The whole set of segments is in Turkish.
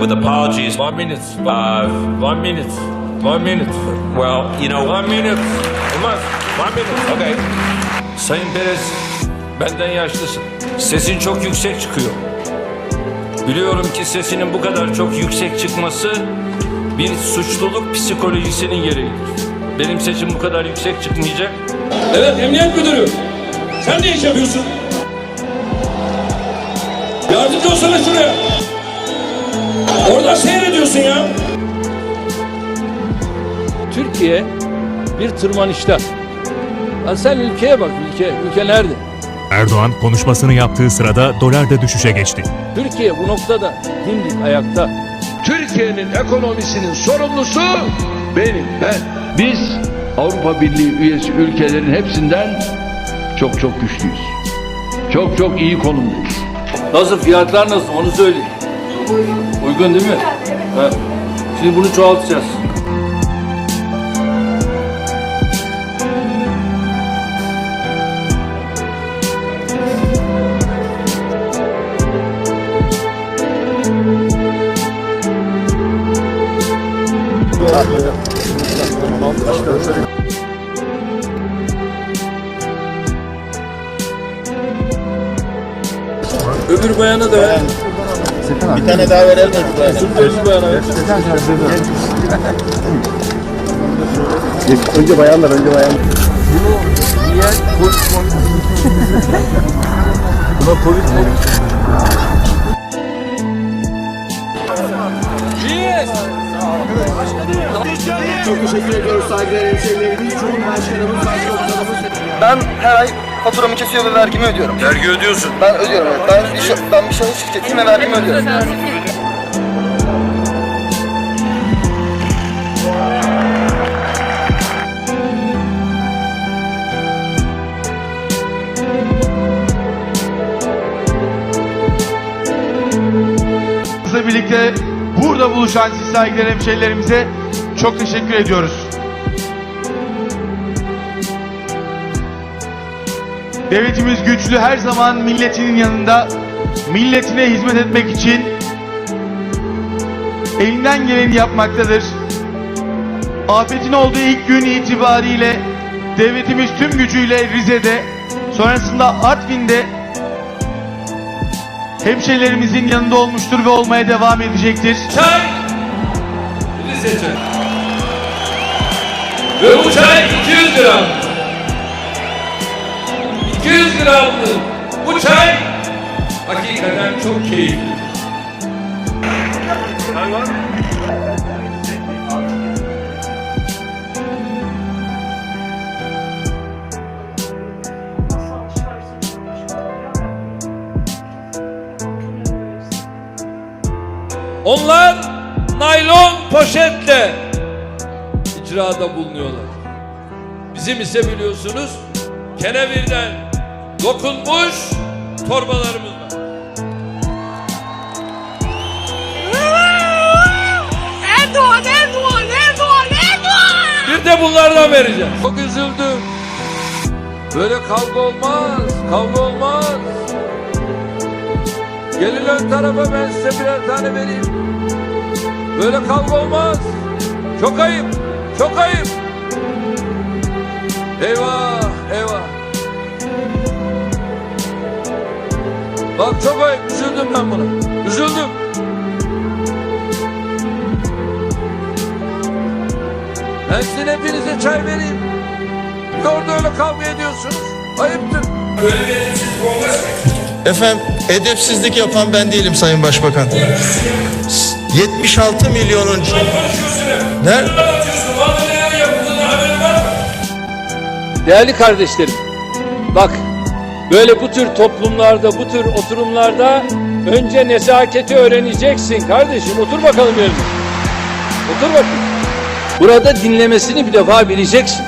With apologies. One minute. Uh, One minute. One minute. well, you know, One minute. Olmaz. One minute. okay. Sayın Perez, benden yaşlısın. Sesin çok yüksek çıkıyor. Biliyorum ki sesinin bu kadar çok yüksek çıkması bir suçluluk psikolojisinin gereğidir. Benim sesim bu kadar yüksek çıkmayacak. Evet emniyet müdürü. Sen ne iş yapıyorsun? Yardımcı olsana şuraya. Oradan seyrediyorsun ya. Türkiye bir tırmanışta. Ya sen ülkeye bak ülke. Ülke nerede? Erdoğan konuşmasını yaptığı sırada dolar da düşüşe geçti. Türkiye bu noktada dimdik ayakta. Türkiye'nin ekonomisinin sorumlusu benim, ben. Biz Avrupa Birliği üyesi ülkelerin hepsinden çok çok güçlüyüz. Çok çok iyi konumdayız. Nasıl fiyatlar nasıl onu söyleyin. Uygun değil mi? Ha. Şimdi bunu çoğaltacağız. Öbür bayana da ver. Bir tane daha verelim mi? Bayana ver. Önce bayanlar, önce bayanlar. Çok teşekkür ediyoruz saygıdeğer hemşehrilerimiz. Cumhurbaşkanımız, Başkomutanımız. Ben her ay faturamı kesiyor ve vergimi ödüyorum. Vergi ödüyorsun. Ben ödüyorum evet. Ben bir, şa- ben bir şahıs şirketiyim ve vergimi ödüyorum. Bizle birlikte burada buluşan siz saygıdeğer hemşehrilerimize çok teşekkür ediyoruz. Devletimiz güçlü her zaman milletinin yanında milletine hizmet etmek için elinden geleni yapmaktadır. Afetin olduğu ilk gün itibariyle devletimiz tüm gücüyle Rize'de, sonrasında Artvin'de hemşehrilerimizin yanında olmuştur ve olmaya devam edecektir. Çay. Rize çay. Ve bu çay 200 gram. 200 gramlık bu çay hakikaten çok keyifli. Onlar naylon poşetle icrada bulunuyorlar. Bizim ise biliyorsunuz kenevirden dokunmuş torbalarımız var. Erdoğan, Erdoğan, Erdoğan, Erdoğan! Bir de bunlardan vereceğim. Çok üzüldüm. Böyle kavga olmaz, kavga olmaz. Gelin ön tarafa ben size birer tane vereyim. Böyle kavga olmaz. Çok ayıp, çok ayıp. Eyvah. Çok ayıp, üzüldüm ben buna. Üzüldüm. Ben sizin hepinize çay vereyim. Bir orada öyle kavga ediyorsunuz. Ayıptır. Efendim, edepsizlik yapan ben değilim Sayın Başbakan. 76 milyonun... Nerede? Değerli kardeşlerim, bak böyle bu tür toplumlarda, bu tür oturumlarda önce nezaketi öğreneceksin kardeşim. Otur bakalım yerine. Otur bakayım. Burada dinlemesini bir defa bileceksin.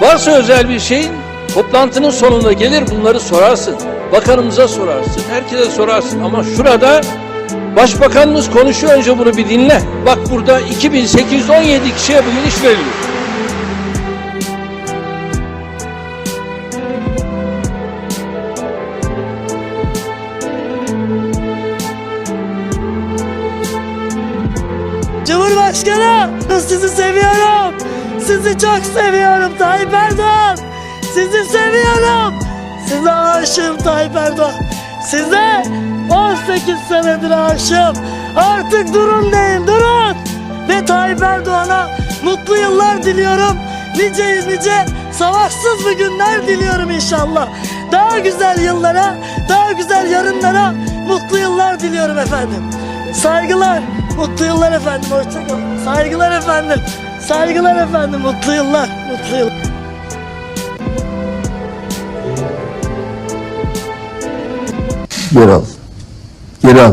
Varsa özel bir şeyin toplantının sonunda gelir bunları sorarsın. Bakanımıza sorarsın, herkese sorarsın ama şurada Başbakanımız konuşuyor önce bunu bir dinle. Bak burada 2817 kişiye bugün iş veriliyor. Cumhurbaşkanı. Sizi seviyorum. Sizi çok seviyorum Tayyip Erdoğan. Sizi seviyorum. Size aşığım Tayyip Erdoğan. Size 18 senedir aşığım. Artık durun deyin durun. Ve Tayyip Erdoğan'a mutlu yıllar diliyorum. Nice nice savaşsız bir günler diliyorum inşallah. Daha güzel yıllara, daha güzel yarınlara mutlu yıllar diliyorum efendim. Saygılar, mutlu yıllar efendim. Hoşçakalın. Saygılar efendim. Saygılar efendim. Mutlu yıllar, mutlu yıllar. Geri al. Geri al.